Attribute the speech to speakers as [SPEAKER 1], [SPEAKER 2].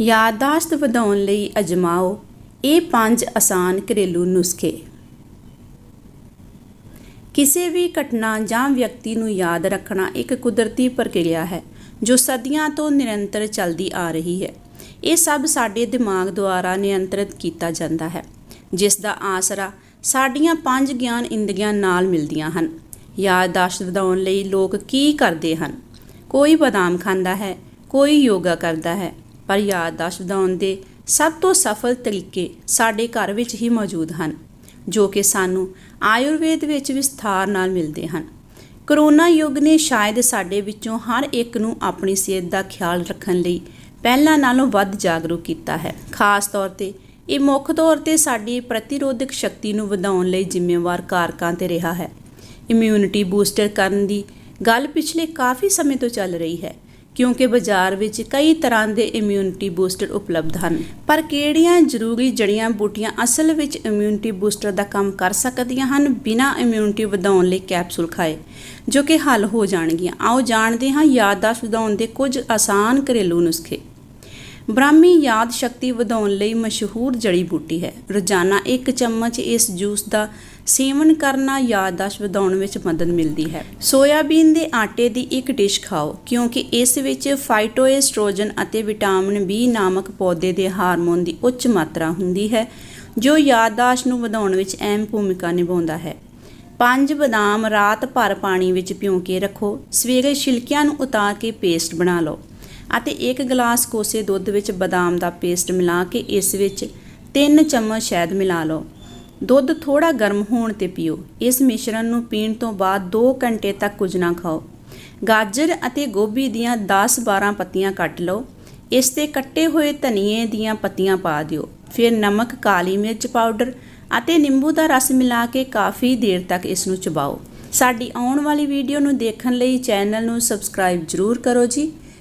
[SPEAKER 1] ਯਾਦਦਾਸ਼ਤ ਵਧਾਉਣ ਲਈ ਅਜਮਾਓ। ਇਹ ਪੰਜ ਆਸਾਨ ਘਰੇਲੂ ਨੁਸਖੇ। ਕਿਸੇ ਵੀ ਘਟਨਾ ਜਾਂ ਵਿਅਕਤੀ ਨੂੰ ਯਾਦ ਰੱਖਣਾ ਇੱਕ ਕੁਦਰਤੀ ਪ੍ਰਕਿਰਿਆ ਹੈ, ਜੋ ਸਦੀਆਂ ਤੋਂ ਨਿਰੰਤਰ ਚੱਲਦੀ ਆ ਰਹੀ ਹੈ। ਇਹ ਸਭ ਸਾਡੇ ਦਿਮਾਗ ਦੁਆਰਾ ਨਿਯੰਤਰਿਤ ਕੀਤਾ ਜਾਂਦਾ ਹੈ, ਜਿਸ ਦਾ ਆਸਰਾ ਸਾਡੀਆਂ ਪੰਜ ਗਿਆਨ ਇੰਦਰੀਆਂ ਨਾਲ ਮਿਲਦੀਆਂ ਹਨ। ਯਾਦਦਾਸ਼ਤ ਵਧਾਉਣ ਲਈ ਲੋਕ ਕੀ ਕਰਦੇ ਹਨ? ਕੋਈ ਬਦਾਮ ਖਾਂਦਾ ਹੈ, ਕੋਈ ਯੋਗਾ ਕਰਦਾ ਹੈ ਪਰ ਯਾਦਦਾਸ਼ਤ ਵਧਾਉਣ ਦੇ ਸਭ ਤੋਂ ਸਫਲ ਤਰੀਕੇ ਸਾਡੇ ਘਰ ਵਿੱਚ ਹੀ ਮੌਜੂਦ ਹਨ, ਜੋ ਕਿ ਸਾਨੂੰ ਆਯੁਰਵੇਦ ਵਿੱਚ ਵਿਸਥਾਰ ਨਾਲ ਮਿਲਦੇ ਹਨ। ਕਰੋਨਾ ਯੁੱਗ ਨੇ ਸ਼ਾਇਦ ਸਾਡੇ ਵਿੱਚੋਂ ਹਰ ਇੱਕ ਨੂੰ ਆਪਣੀ ਸਿਹਤ ਦਾ ਖਿਆਲ ਰੱਖਣ ਲਈ ਪਹਿਲਾਂ ਨਾਲੋਂ ਵੱਧ ਜਾਗਰੂਕ ਕੀਤਾ ਹੈ। ਖਾਸ ਤੌਰ ਤੇ ਇਹ ਮੁੱਖ ਤੌਰ ਤੇ ਸਾਡੀ ਪ੍ਰਤੀਰੋਧਕ ਸ਼ਕਤੀ ਨੂੰ ਵਧਾਉਣ ਲਈ ਜ਼ਿੰਮੇਵਾਰ ਕਾਰਕਾਂ ਤੇ ਰਿਹਾ ਹੈ। ਇਮਿਊਨਿਟੀ ਬੂਸਟਰ ਕਰਨ ਦੀ ਗੱਲ ਪਿਛਲੇ ਕਾਫੀ ਸਮੇਂ ਤੋਂ ਚੱਲ ਰਹੀ ਹੈ। ਕਿਉਂਕਿ ਬਾਜ਼ਾਰ ਵਿੱਚ ਕਈ ਤਰ੍ਹਾਂ ਦੇ ਇਮਿਊਨਿਟੀ ਬੂਸਟਰ ਉਪਲਬਧ ਹਨ। ਪਰ ਕਿਹੜੀਆਂ ਜ਼ਰੂਰੀ ਜੜੀਆਂ ਬੂਟੀਆਂ ਅਸਲ ਵਿੱਚ ਇਮਿਊਨਿਟੀ ਬੂਸਟਰ ਦਾ ਕੰਮ ਕਰ ਸਕਦੀਆਂ ਹਨ ਬਿਨਾਂ ਇਮਿਊਨਿਟੀ ਵਧਾਉਣ ਲਈ ਕੈਪਸੂਲ ਖਾਏ, ਜੋ ਕਿ ਹੱਲ ਹੋ ਜਾਣਗੀਆਂ। ਆਓ ਜਾਣਦੇ ਹਾਂ ਯਾਦਦਾਸ਼ਤ ਵਧਾਉਣ ਦੇ ਕੁਝ ਆਸਾਨ ਘਰੇਲੂ ਨੁਸਖੇ। ਬ੍ਰਾਹਮੀ ਯਾਦ ਸ਼ਕਤੀ ਵਧਾਉਣ ਲਈ ਮਸ਼ਹੂਰ ਜੜੀ ਬੂਟੀ ਹੈ। ਰੋਜ਼ਾਨਾ ਇੱਕ ਚਮਚ ਇਸ ਜੂਸ ਦਾ ਸੇਵਨ ਕਰਨਾ ਯਾਦਦਾਸ਼ਤ ਵਧਾਉਣ ਵਿੱਚ ਮਦਦ ਮਿਲਦੀ ਹੈ। ਸੋਇਆਬੀਨ ਦੇ ਆਟੇ ਦੀ ਇੱਕ ਡਿਸ਼ ਖਾਓ, ਕਿਉਂਕਿ ਇਸ ਵਿੱਚ ਫਾਈਟੋਐਸਟ੍ਰੋਜਨ ਅਤੇ ਵਿਟਾਮਿਨ ਬੀ ਨਾਮਕ ਪੌਦੇ ਦੇ ਹਾਰਮੋਨ ਦੀ ਉੱਚ ਮਾਤਰਾ ਹੁੰਦੀ ਹੈ, ਜੋ ਯਾਦਦਾਸ਼ਤ ਨੂੰ ਵਧਾਉਣ ਵਿੱਚ ਅਹਿਮ ਭੂਮਿਕਾ ਨਿਭਾਉਂਦਾ ਹੈ। ਪੰਜ ਬਦਾਮ ਰਾਤ ਭਰ ਪਾਣੀ ਵਿੱਚ ਭਿਉਂ ਕੇ ਰੱਖੋ। ਸਵੇਰੇ ਛਿਲਕਿਆਂ ਨੂੰ ਉਤਾਰ ਕੇ ਪੇਸਟ ਬਣਾ ਲਓ। ਅਤੇ ਇੱਕ ਗਲਾਸ ਕੋਸੇ ਦੁੱਧ ਵਿੱਚ ਬਦਾਮ ਦਾ ਪੇਸਟ ਮਿਲਾ ਕੇ ਇਸ ਵਿੱਚ 3 ਚਮਚ ਸ਼ਹਿਦ ਮਿਲਾ ਲਓ। ਦੁੱਧ ਥੋੜਾ ਗਰਮ ਹੋਣ ਤੇ ਪੀਓ। ਇਸ ਮਿਸ਼ਰਣ ਨੂੰ ਪੀਣ ਤੋਂ ਬਾਅਦ 2 ਘੰਟੇ ਤੱਕ ਕੁਝ ਨਾ ਖਾਓ। ਗਾਜਰ ਅਤੇ ਗੋਭੀ ਦੀਆਂ 10-12 ਪੱਤੀਆਂ ਕੱਟ ਲਓ। ਇਸ ਤੇ ਕੱਟੇ ਹੋਏ ਧਨੀਏ ਦੀਆਂ ਪੱਤੀਆਂ ਪਾ ਦਿਓ। ਫਿਰ ਨਮਕ, ਕਾਲੀ ਮਿਰਚ ਪਾਊਡਰ ਅਤੇ ਨਿੰਬੂ ਦਾ ਰਸ ਮਿਲਾ ਕੇ ਕਾਫੀ ਦੇਰ ਤੱਕ ਇਸ ਨੂੰ ਚਬਾਓ। ਸਾਡੀ ਆਉਣ ਵਾਲੀ ਵੀਡੀਓ ਨੂੰ ਦੇਖਣ ਲਈ ਚੈਨਲ ਨੂੰ ਸਬਸਕ੍ਰਾਈਬ ਜ਼ਰੂਰ ਕਰੋ ਜੀ।